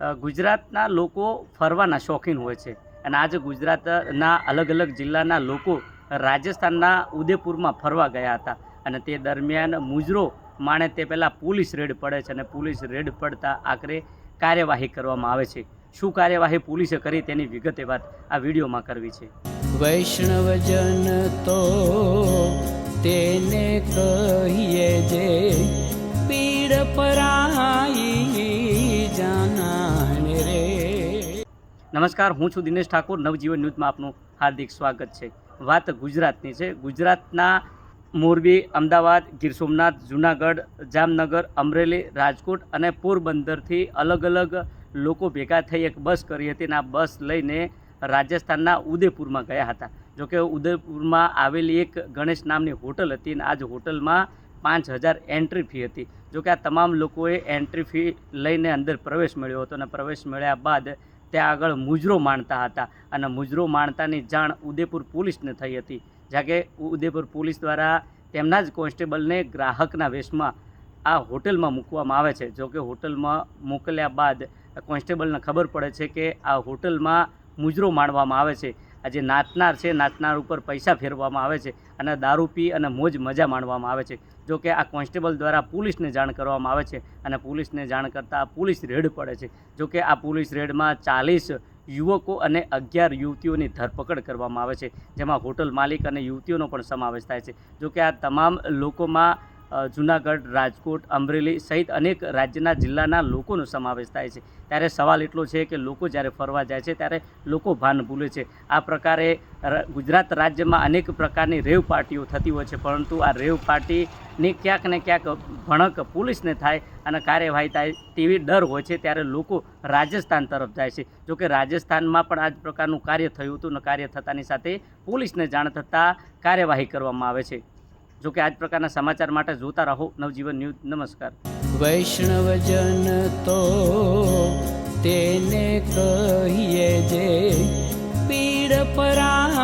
ગુજરાતના લોકો ફરવાના શોખીન હોય છે. અને આજે ગુજરાતના અલગ અલગ જિલ્લાના લોકો રાજસ્થાનના ઉદયપુરમાં ફરવા ગયા હતા. અને તે દરમિયાન મુજરો માણે તે પહેલાં પોલીસ રેડ પડે છે અને પોલીસ રેડ પડતા આખરે કાર્યવાહી કરવામાં આવે છે. શું કાર્યવાહી પોલીસે કરી તેની વિગતે વાત આ વિડીયોમાં કરવી છે. વૈષ્ણવજન તો તેને કહીએ જે પીડ પરાઈ નમસ્કાર, હું છું દિનેશ ઠાકોર. નવજીવન ન્યૂઝમાં આપનું હાર્દિક સ્વાગત છે. વાત ગુજરાતની છે. ગુજરાતના મોરબી, અમદાવાદ, ગીર સોમનાથ, જૂનાગઢ, જામનગર, અમરેલી, રાજકોટ અને પોરબંદરથી અલગ અલગ લોકો ભેગા થઈ એક બસ કરી હતી અને આ બસ લઈને રાજસ્થાનના ઉદયપુરમાં ગયા હતા. જોકે ઉદયપુરમાં આવેલી એક ગણેશ નામની હોટલ હતી અને આ જ હોટલમાં પાંચ હજાર એન્ટ્રી ફી હતી. જોકે આ તમામ લોકોએ એન્ટ્રી ફી લઈને અંદર પ્રવેશ મળ્યો હતો અને પ્રવેશ મળ્યા બાદ ત્યાં આગળ મુજરો માણતા હતા અને મુજરો માણતાની જાણ ઉદયપુર પોલીસને થઈ હતી. જ્યાં કે ઉદયપુર પોલીસ દ્વારા તેમના જ કોન્સ્ટેબલને ગ્રાહકના વેશમાં આ હોટલમાં મૂકવામાં આવે છે. જોકે હોટલમાં મોકલ્યા બાદ કોન્સ્ટેબલને ખબર પડે છે કે આ હોટલમાં મુજરો માણવામાં આવે છે. આ જે નાચનાર છે નાચનાર ઉપર પૈસા ફેરવવામાં આવે છે અને દારૂ પી અને મોજ મજા માણવામાં આવે છે. જો કે આ કોન્સ્ટેબલ દ્વારા પોલીસને જાણ કરવામાં આવે છે અને પોલીસને જાણ કરતાં પોલીસ રેડ પડે છે. જો કે આ પોલીસ રેડમાં ચાલીસ યુવકો અને અગિયાર યુવતીઓની ધરપકડ કરવામાં આવે છે, જેમાં હોટલ માલિક અને યુવતીઓનો પણ સમાવેશ થાય છે. જો કે આ તમામ લોકોમાં જુનાગઢ, રાજકોટ, અમરેલી સહિત અનેક રાજ્યના જિલ્લાના લોકોનો સમાવેશ થાય છે. ત્યારે સવાલ એટલો છે કે લોકો જ્યારે ફરવા જાય છે ત્યારે લોકો ભાન ભૂલે છે. આ પ્રકારે ગુજરાત રાજ્યમાં અનેક પ્રકારની રેવ પાર્ટીઓ થતી હોય છે. પરંતુ આ રેવ પાર્ટીની ક્યાંક ને ક્યાંક ભણક પોલીસને થાય અને કાર્યવાહી થાય તેવી ડર હોય છે ત્યારે લોકો રાજસ્થાન તરફ જાય છે. જોકે રાજસ્થાનમાં પણ આ જ પ્રકારનું કાર્ય થયું હતું અને કાર્ય થતાની સાથે પોલીસને જાણ થતાં કાર્યવાહી કરવામાં આવે છે. જોકે આ જ પ્રકારના સમાચાર માટે જોતા રહો. નવજીવન ન્યૂઝ, નમસ્કાર. વૈષ્ણવજન તો તેને કહીએ જે પીડ પરાઈ